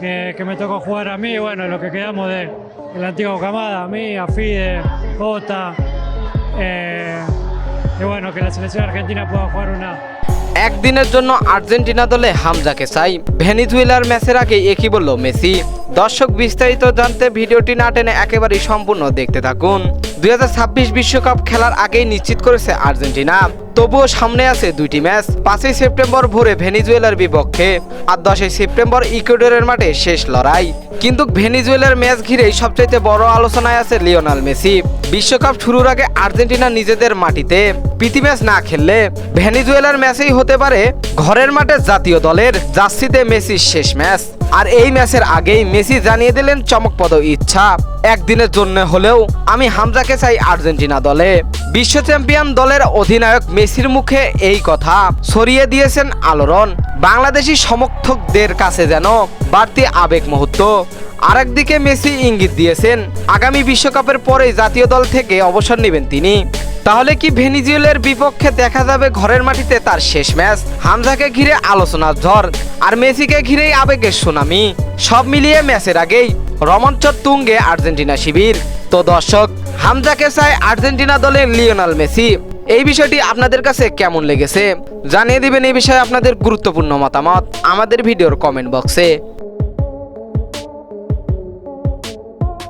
que, que me tocó jugar a mí, bueno, lo que quedamos de, de la antigua camada, a mí, a Fide, Jota, eh, y bueno, que la selección argentina pueda jugar una, একদিনের জন্য Argentina দলে হামজাকে চাই ভেনিজুয়েলার ম্যাচের আগে একই বলল Messi দর্শক বিস্তারিত জানতে ভিডিওটি না টেনে একেবারেই সম্পূর্ণ দেখতে থাকুন দুই বিশ্বকাপ খেলার আগেই নিশ্চিত করেছে আর্জেন্টিনা তবুও সামনে আছে দুইটি ম্যাচ। পাঁচই সেপ্টেম্বর ভোরে ভেনিজুয়েলার বিপক্ষে আর দশই সেপ্টেম্বর ইকুয়েডরের মাঠে শেষ লড়াই। কিন্তু ভেনিজুয়েলার ম্যাচ ঘিরেই সবচাইতে বড় আলোচনায় আছে লিওনাল মেসি। বিশ্বকাপ শুরুর আগে আর্জেন্টিনা নিজেদের মাটিতে প্রীতি ম্যাচ না খেললে ভেনিজুয়েলার ম্যাচেই হতে পারে ঘরের মাঠে জাতীয় দলের জার্সিতে মেসির শেষ ম্যাচ। আর এই ম্যাচের আগেই মেসি জানিয়ে দিলেন চমকপদ ইচ্ছা। একদিনের জন্য হলেও আমি হামজাকে চাই আর্জেন্টিনা দলে। বিশ্ব চ্যাম্পিয়ন দলের অধিনায়ক মেসির মুখে এই কথা। ছড়িয়ে দিয়েছেন আলোড়ন। বাংলাদেশি সমর্থকদের কাছে যেন বাড়তি আবেগ মুহূর্ত। আরেকদিকে মেসি ইঙ্গিত দিয়েছেন, আগামী বিশ্বকাপের পরে জাতীয় দল থেকে অবসর নেবেন তিনি। তাহলে কি ভেনিজুয়েলের বিপক্ষে দেখা যাবে ঘরের মাটিতে তার শেষ ম্যাচ? হামজাকে ঘিরে আলোচনার ঝড়, আর মেসিকে ঘিরেই আবেগের সুনামি। সব মিলিয়ে ম্যাচের আগেই রোমাঞ্চ তুঙ্গে আর্জেন্টিনা শিবির। তো দর্শক, হামজাকে চায় আর্জেন্টিনা দলের লিওনাল মেসি। এই বিষয়টি আপনাদের কাছে কেমন লেগেছে? জানিয়ে দিবেন এই বিষয়ে আপনাদের গুরুত্বপূর্ণ মতামত আমাদের ভিডিওর কমেন্ট বক্সে